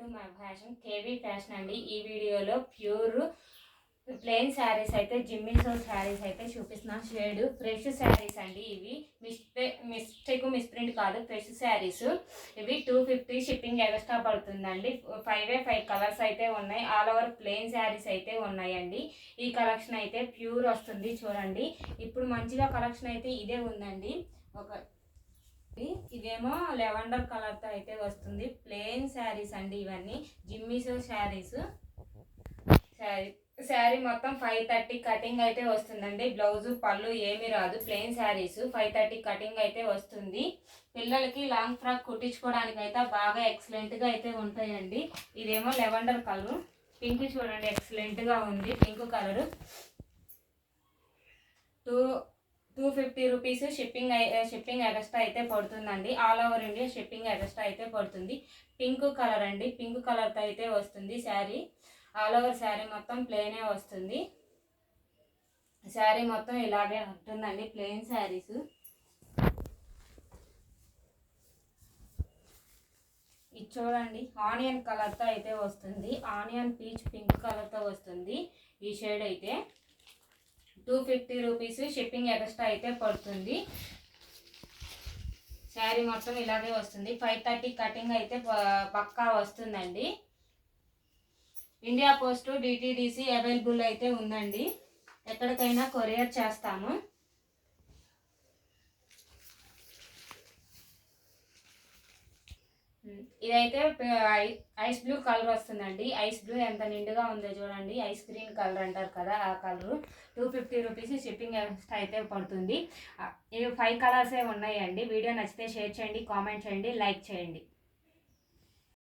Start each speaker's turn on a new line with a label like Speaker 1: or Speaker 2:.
Speaker 1: To my fashion KV fashion అండి. ఈ వీడియోలో ప్యూర్ ప్లెయిన్ శారీస్ అయితే జిమ్మిసో శారీస్ అయితే చూపిస్తున్నాం. షేడ్ ఫ్రెష్ శారీస్ అండి ఇవి. మిస్టే మిస్టేక్ మిస్ప్రింట్ కాదు ఫ్రెష్ శారీస్. ఇవి టూ ఫిఫ్టీ షిప్పింగ్ ఎక్స్ట్రా పడుతుందండి. ఫైవ్ ఏ ఫైవ్ కలర్స్ అయితే ఉన్నాయి. ఆల్ ఓవర్ ప్లెయిన్ శారీస్ అయితే ఉన్నాయండి. ఈ కలెక్షన్ అయితే ప్యూర్ వస్తుంది చూడండి. ఇప్పుడు మంచిగా కలెక్షన్ అయితే ఇదే ఉందండి. ఒక ఇదేమో లెవెండర్ కలర్తో అయితే వస్తుంది. ప్లెయిన్ శారీస్ అండి ఇవన్నీ. జిమ్మీస్ శారీస్. శారీ శారీ మొత్తం ఫైవ్ థర్టీ కటింగ్ అయితే వస్తుందండి. బ్లౌజ్ పళ్ళు ఏమీ రాదు. Plain saris five thirty cutting అయితే వస్తుంది. పిల్లలకి లాంగ్ ఫ్రాక్ కుట్టించుకోవడానికి అయితే బాగా ఎక్సలెంట్గా అయితే ఉంటాయండి. ఇదేమో లెవెండర్ కలర్. పింక్ చూడండి ఎక్సలెంట్గా ఉంది. Pink colour. Two two fifty rupees shipping shipping extra అయితే పడుతుందండి. All over India shipping extra అయితే పడుతుంది. పింక్ కలర్ అండి. పింక్ కలర్తో అయితే వస్తుంది శారీ. ఆల్ ఓవర్ శారీ మొత్తం ప్లెయినే వస్తుంది. శారీ మొత్తం ఇలాగే ఉంటుందండి. Plain saris. ఇది చూడండి. ఆనియన్ కలర్తో అయితే వస్తుంది. ఆనియన్ పీచ్ పింక్ కలర్తో వస్తుంది. ఈ షేడ్ అయితే. Two fifty rupees shipping extra అయితే పడుతుంది. శారీ మొత్తం ఇలాగే వస్తుంది. ఫైవ్ థర్టీ కటింగ్ అయితే ప- పక్కా వస్తుందండి. ఇండియా పోస్ట్ డిటీడీసీ అవైలబుల్ అయితే ఉందండి. ఎక్కడికైనా కొరియర్ చేస్తాము. ఇదైతే ఐస్ బ్లూ కలర్ వస్తుందండి. ఐస్ బ్లూ ఎంత నిండుగా ఉందో చూడండి. ఐస్ గ్రీన్ కలర్ అంటారు కదా ఆ colour. Two fifty rupees shipping extra అయితే పడుతుంది. ఇవి ఫైవ్ కలర్సే ఉన్నాయండి. వీడియో నచ్చితే షేర్ చేయండి కామెంట్ చేయండి లైక్ చేయండి.